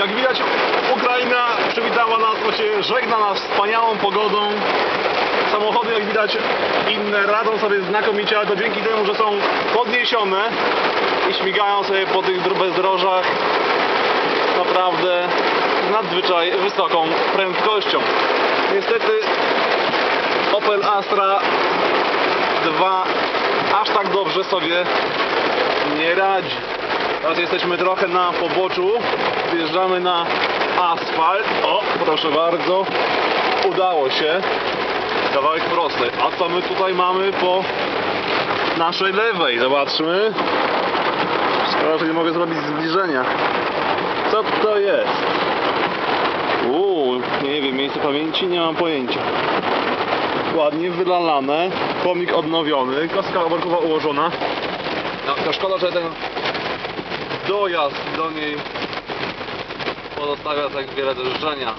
Jak widać, Ukraina przywitała nas, właśnie żegna nas wspaniałą pogodą. Samochody, jak widać, inne radzą sobie znakomicie, ale to dzięki temu, że są podniesione i śmigają sobie po tych dro- bezdrożach naprawdę z nadzwyczaj wysoką prędkością. Niestety Opel Astra 2 aż tak dobrze sobie nie radzi. Teraz jesteśmy trochę na poboczu, wjeżdżamy na asfalt. O, proszę bardzo, udało się. Kawałek prosty. A co my tutaj mamy po naszej lewej? Zobaczmy. Szkoda, że nie mogę zrobić zbliżenia. Co to jest? Uuu, nie wiem, miejsce pamięci nie mam pojęcia. Ładnie wylalane, komik odnowiony, kostka oborkowa ułożona. No, szkoda, że ten dojazd do niej pozostawia tak wiele do życzenia.